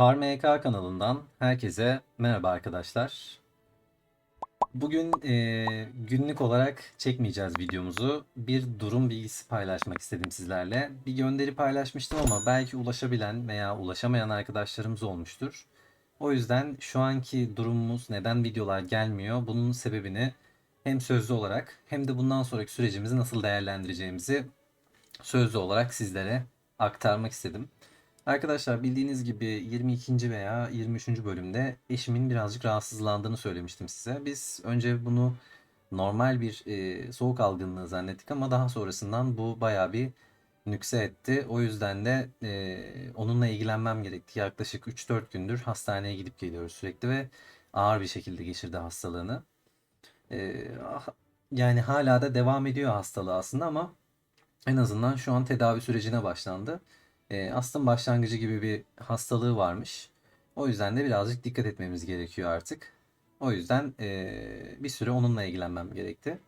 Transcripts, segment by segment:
Farm EK kanalından herkese merhaba arkadaşlar. Bugün eee, günlük olarak çekmeyeceğiz videomuzu. Bir durum bilgisi paylaşmak istedim sizlerle. Bir gönderi paylaşmıştım ama belki ulaşabilen veya ulaşamayan arkadaşlarımız olmuştur. O yüzden şu anki durumumuz neden videolar gelmiyor bunun sebebini hem sözlü olarak hem de bundan sonraki sürecimizi nasıl değerlendireceğimizi sözlü olarak sizlere aktarmak istedim. Arkadaşlar bildiğiniz gibi 22. veya 23. bölümde eşimin birazcık rahatsızlandığını söylemiştim size. Biz önce bunu normal bir e, soğuk algınlığı zannettik ama daha sonrasından bu bayağı bir nükse etti. O yüzden de e, onunla ilgilenmem gerekti. Yaklaşık 3-4 gündür hastaneye gidip geliyoruz sürekli ve ağır bir şekilde geçirdi hastalığını. E, ah- yani hala da devam ediyor hastalığı aslında ama en azından şu an tedavi sürecine başlandı. E, astım başlangıcı gibi bir hastalığı varmış. O yüzden de birazcık dikkat etmemiz gerekiyor artık. O yüzden e, bir süre onunla ilgilenmem gerekti.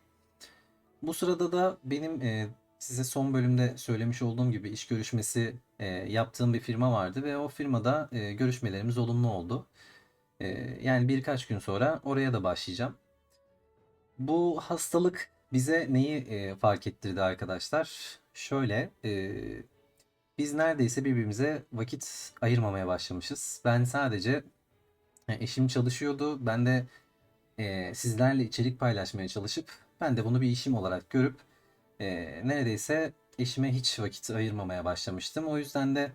Bu sırada da benim e, size son bölümde söylemiş olduğum gibi iş görüşmesi e, yaptığım bir firma vardı ve o firmada e, görüşmelerimiz olumlu oldu. E, yani birkaç gün sonra oraya da başlayacağım. Bu hastalık bize neyi e, fark ettirdi arkadaşlar? Şöyle, e, biz neredeyse birbirimize vakit ayırmamaya başlamışız. Ben sadece e, eşim çalışıyordu. Ben de e, sizlerle içerik paylaşmaya çalışıp ben de bunu bir işim olarak görüp e, neredeyse eşime hiç vakit ayırmamaya başlamıştım. O yüzden de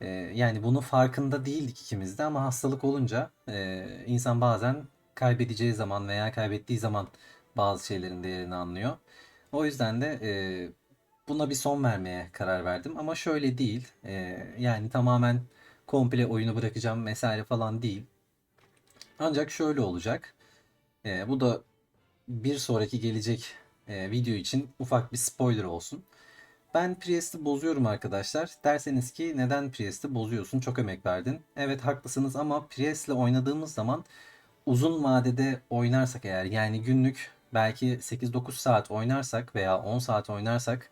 e, yani bunun farkında değildik ikimiz de ama hastalık olunca e, insan bazen kaybedeceği zaman veya kaybettiği zaman bazı şeylerin değerini anlıyor. O yüzden de e, buna bir son vermeye karar verdim. Ama şöyle değil. e, yani tamamen komple oyunu bırakacağım vesaire falan değil. Ancak şöyle olacak. E, bu da bir sonraki gelecek e, video için ufak bir spoiler olsun. Ben Priest'i bozuyorum arkadaşlar. Derseniz ki neden Priest'i bozuyorsun? Çok emek verdin. Evet haklısınız ama Priest'le oynadığımız zaman uzun vadede oynarsak eğer yani günlük belki 8-9 saat oynarsak veya 10 saat oynarsak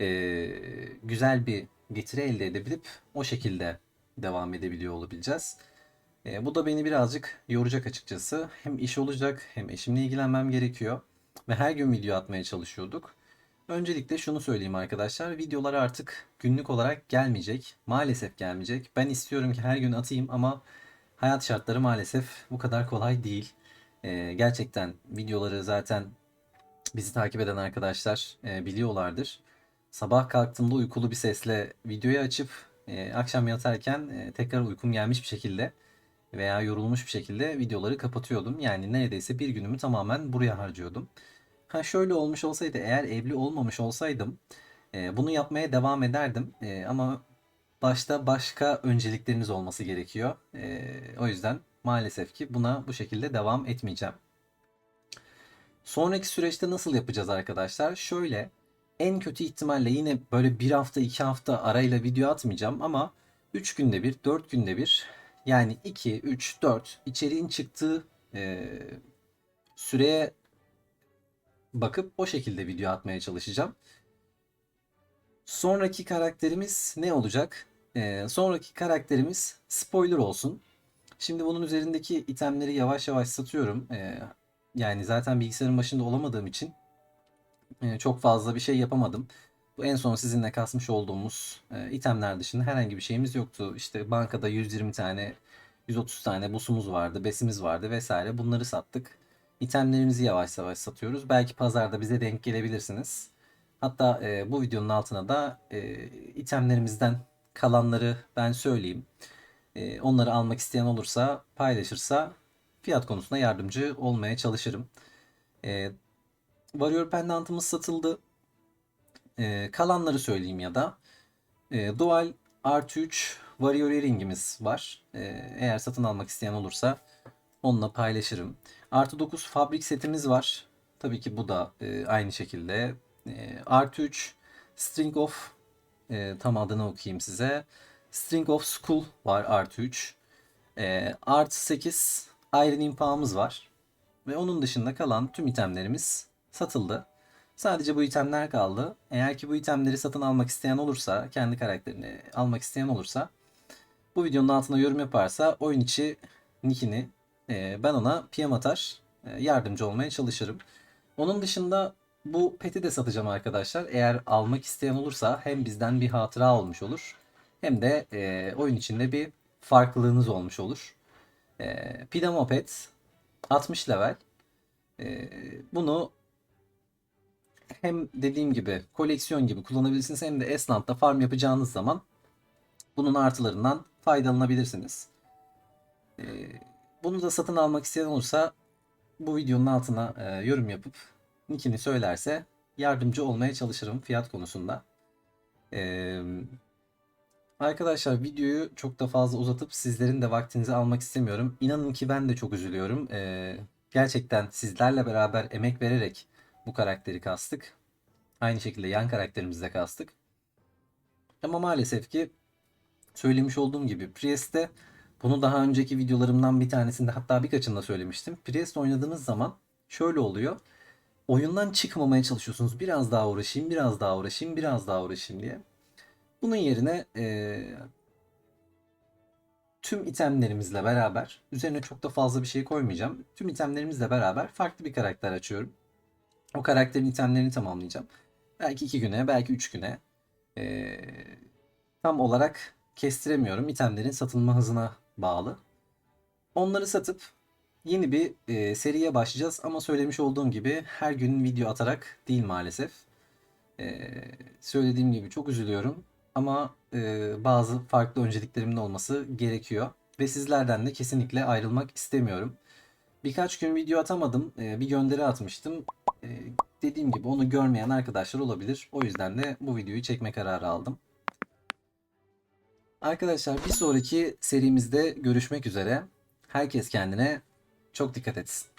eee, güzel bir getiri elde edebilip o şekilde devam edebiliyor olabileceğiz. E, bu da beni birazcık yoracak açıkçası. Hem iş olacak hem eşimle ilgilenmem gerekiyor. Ve her gün video atmaya çalışıyorduk. Öncelikle şunu söyleyeyim arkadaşlar. Videolar artık günlük olarak gelmeyecek. Maalesef gelmeyecek. Ben istiyorum ki her gün atayım ama hayat şartları maalesef bu kadar kolay değil. E, gerçekten videoları zaten bizi takip eden arkadaşlar e, biliyorlardır. Sabah kalktığımda uykulu bir sesle videoyu açıp e, akşam yatarken e, tekrar uykum gelmiş bir şekilde veya yorulmuş bir şekilde videoları kapatıyordum. Yani neredeyse bir günümü tamamen buraya harcıyordum. Ha şöyle olmuş olsaydı eğer evli olmamış olsaydım e, bunu yapmaya devam ederdim. E, ama başta başka öncelikleriniz olması gerekiyor. E, o yüzden maalesef ki buna bu şekilde devam etmeyeceğim. Sonraki süreçte nasıl yapacağız arkadaşlar? Şöyle en kötü ihtimalle yine böyle bir hafta iki hafta arayla video atmayacağım ama 3 günde bir 4 günde bir yani 2, 3, 4 içeriğin çıktığı e, süreye bakıp o şekilde video atmaya çalışacağım. Sonraki karakterimiz ne olacak? E, sonraki karakterimiz spoiler olsun. Şimdi bunun üzerindeki itemleri yavaş yavaş satıyorum. E, yani zaten bilgisayarın başında olamadığım için e, çok fazla bir şey yapamadım. Bu en son sizinle kasmış olduğumuz e, itemler dışında herhangi bir şeyimiz yoktu. İşte bankada 120 tane, 130 tane busumuz vardı, besimiz vardı vesaire. Bunları sattık. İtemlerimizi yavaş yavaş satıyoruz. Belki pazarda bize denk gelebilirsiniz. Hatta e, bu videonun altına da e, itemlerimizden kalanları ben söyleyeyim. E, onları almak isteyen olursa paylaşırsa fiyat konusunda yardımcı olmaya çalışırım. E, Warrior pendantımız satıldı. Ee, kalanları söyleyeyim ya da. Ee, Dual artı 3 Warrior Earring'imiz var. Ee, eğer satın almak isteyen olursa onunla paylaşırım. Artı 9 fabrik setimiz var. Tabii ki bu da e, aynı şekilde. E, artı 3 String of e, tam adını okuyayım size. String of School var artı 3. E, artı 8 Iron Impa'mız var. Ve onun dışında kalan tüm itemlerimiz satıldı. Sadece bu itemler kaldı. Eğer ki bu itemleri satın almak isteyen olursa, kendi karakterini almak isteyen olursa bu videonun altına yorum yaparsa oyun içi nickini e, ben ona PM atar e, yardımcı olmaya çalışırım. Onun dışında bu peti de satacağım arkadaşlar. Eğer almak isteyen olursa hem bizden bir hatıra olmuş olur hem de e, oyun içinde bir farklılığınız olmuş olur. E, Pidamo Pet 60 level. E, bunu hem dediğim gibi koleksiyon gibi kullanabilirsiniz hem de Esland'da farm yapacağınız zaman bunun artılarından faydalanabilirsiniz. Ee, bunu da satın almak isteyen olursa bu videonun altına e, yorum yapıp nickini söylerse yardımcı olmaya çalışırım fiyat konusunda. Ee, arkadaşlar videoyu çok da fazla uzatıp sizlerin de vaktinizi almak istemiyorum. İnanın ki ben de çok üzülüyorum. Ee, gerçekten sizlerle beraber emek vererek bu karakteri kastık. Aynı şekilde yan karakterimizi de kastık. Ama maalesef ki söylemiş olduğum gibi Priest'te bunu daha önceki videolarımdan bir tanesinde hatta birkaçında söylemiştim. Priest oynadığınız zaman şöyle oluyor. Oyundan çıkmamaya çalışıyorsunuz. Biraz daha uğraşayım, biraz daha uğraşayım, biraz daha uğraşayım diye. Bunun yerine eee, tüm itemlerimizle beraber üzerine çok da fazla bir şey koymayacağım. Tüm itemlerimizle beraber farklı bir karakter açıyorum. O karakterin itemlerini tamamlayacağım. Belki iki güne, belki üç güne. Ee, tam olarak kestiremiyorum. İtemlerin satılma hızına bağlı. Onları satıp yeni bir e, seriye başlayacağız. Ama söylemiş olduğum gibi her gün video atarak değil maalesef. Ee, söylediğim gibi çok üzülüyorum. Ama e, bazı farklı önceliklerimin olması gerekiyor. Ve sizlerden de kesinlikle ayrılmak istemiyorum. Birkaç gün video atamadım. Ee, bir gönderi atmıştım. Ee, dediğim gibi onu görmeyen arkadaşlar olabilir. O yüzden de bu videoyu çekme kararı aldım. Arkadaşlar bir sonraki serimizde görüşmek üzere. Herkes kendine çok dikkat etsin.